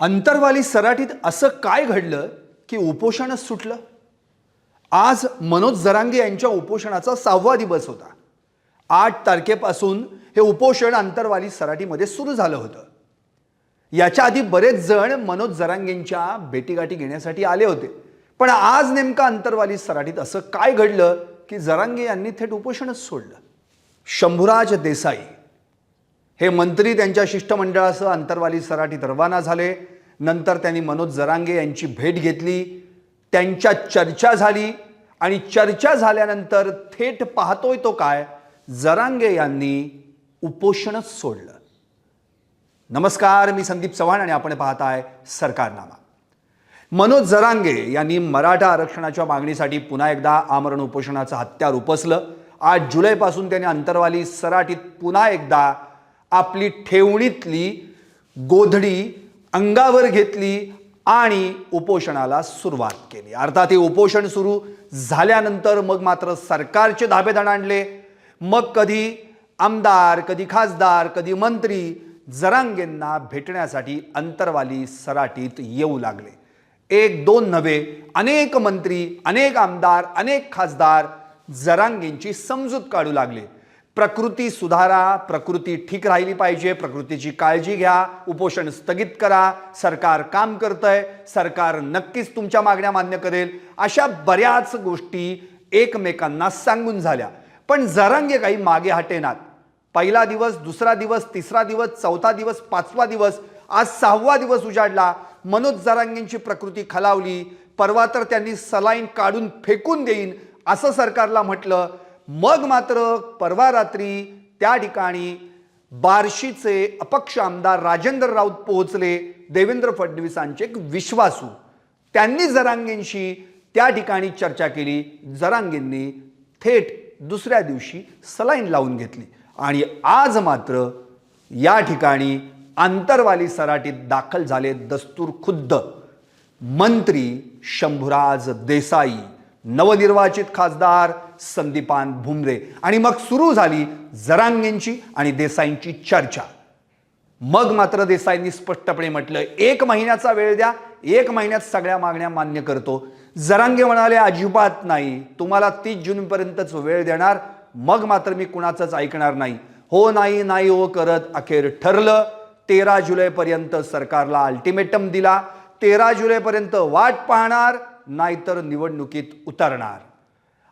अंतरवाली सराटीत असं काय घडलं की उपोषणच सुटलं? आज मनोज जरांगे यांच्या उपोषणाचा सहावा दिवस होता. आठ तारखेपासून हे उपोषण अंतरवाली सराटीमध्ये सुरू झालं होतं. याच्या आधी बरेच जण मनोज जरांगेंच्या भेटीगाठी घेण्यासाठी आले होते. पण आज नेमका अंतरवाली सराटीत असं काय घडलं की जरांगे यांनी थेट उपोषणच सोडलं? शंभूराज देसाई हे मंत्री त्यांच्या शिष्टमंडळासह अंतरवाली सराठीत रवाना झाले. नंतर त्यांनी मनोज जरांगे यांची भेट घेतली. त्यांच्या चर्चा झाली आणि चर्चा झाल्यानंतर थेट पाहतोय तो काय? जरांगे यांनी उपोषणच सोडलं. नमस्कार मी संदीप चव्हाण आणि आपण पाहताय सरकारनामा. मनोज जरांगे यांनी मराठा आरक्षणाच्या मागणीसाठी पुन्हा एकदा आमरण उपोषणाचं हत्यार उपसलं. आठ जुलैपासून त्यांनी अंतरवाली सराटीत पुन्हा एकदा आपली ठेवणीतली गोधडी अंगावर घेतली आणि उपोषणाला सुरुवात केली. अर्थात हे उपोषण सुरू झाल्यानंतर मग मात्र सरकारचे धाबे दणाणले मग कधी आमदार कधी खासदार कधी मंत्री जरांगेंना भेटण्यासाठी अंतरवाली सराटीत येऊ लागले. एक दोन नव्हे अनेक मंत्री अनेक आमदार अनेक खासदार जरांगेंची समजूत काढू लागले. प्रकृती सुधारा प्रकृती ठीक राहिली पाहिजे प्रकृतीची काळजी घ्या उपोषण स्थगित करा सरकार काम करतंय सरकार नक्कीच तुमच्या मागण्या मान्य करेल अशा बऱ्याच गोष्टी एकमेकांना सांगून झाल्या. पण जरांगे काही मागे हटेनात पहिला दिवस दुसरा दिवस तिसरा दिवस चौथा दिवस पाचवा दिवस आज सहावा दिवस उजाडला. मनोज जरांगेंची प्रकृती खालावली. परवा तर त्यांनी सलाईन काढून फेकून देईन असं सरकारला म्हटलं. मग मात्र परवा रात्री त्या ठिकाणी बार्शीचे अपक्ष आमदार राजेंद्र राऊत पोहोचले देवेंद्र फडणवीसांचे एक विश्वासू. त्यांनी जरांगेंशी त्या ठिकाणी चर्चा केली. जरांगेंनी थेट दुसऱ्या दिवशी सलाईन लावून घेतली. आणि आज मात्र या ठिकाणी आंतरवाली सराटीत दाखल झाले दस्तूर खुद्द. मंत्री शंभुराज देसाई. नवनिर्वाचित खासदार संदीपान भुमरे. आणि मग सुरू झाली जरांगेंची आणि देसाईंची चर्चा. मग मात्र देसाईंनी स्पष्टपणे म्हटलं एक महिन्याचा वेळ द्या एक महिन्यात सगळ्या मागण्या मान्य करतो. जरांगे म्हणाले अजिबात नाही. तुम्हाला तीस जूनपर्यंतच वेळ देणार. मग मात्र मी कुणाचंच ऐकणार नाही. हो नाही नाही हो करत अखेर ठरलं. तेरा जुलैपर्यंत सरकारला अल्टिमेटम दिला. तेरा जुलैपर्यंत वाट पाहणार. नाहीतर निवडणुकीत उतरणार.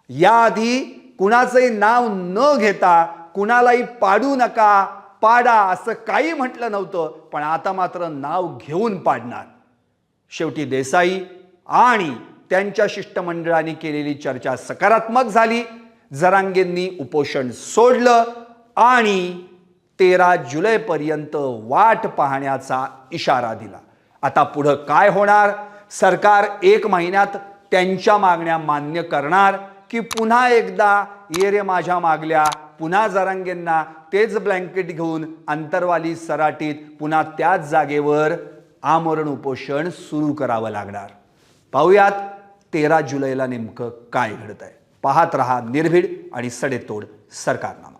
याआधी कुणाचंही नाव न घेता कुणालाही पाडू नका पाडा असं काही म्हटलं नव्हतं पण आता मात्र नाव घेऊन पाडणार. शेवटी देसाई आणि त्यांच्या शिष्टमंडळाने केलेली चर्चा सकारात्मक झाली. जरांगेंनी उपोषण सोडलं आणि तेरा जुलैपर्यंत वाट पाहण्याचा इशारा दिला. आता पुढं काय होणार? सरकार एक महिन्यात त्यांच्या मागण्या मान्य करणार की पुन्हा एकदा ये रे माझ्या मागल्या पुन्हा जरांगेंना तेच ब्लँकेट घेऊन अंतरवाली सराटीत पुन्हा त्याच जागेवर आमरण उपोषण सुरू करावं लागणार. पाहूयात तेरा जुलैला नेमकं काय घडत आहे पाहत रहा निर्भीड आणि सडेतोड सरकारनामा.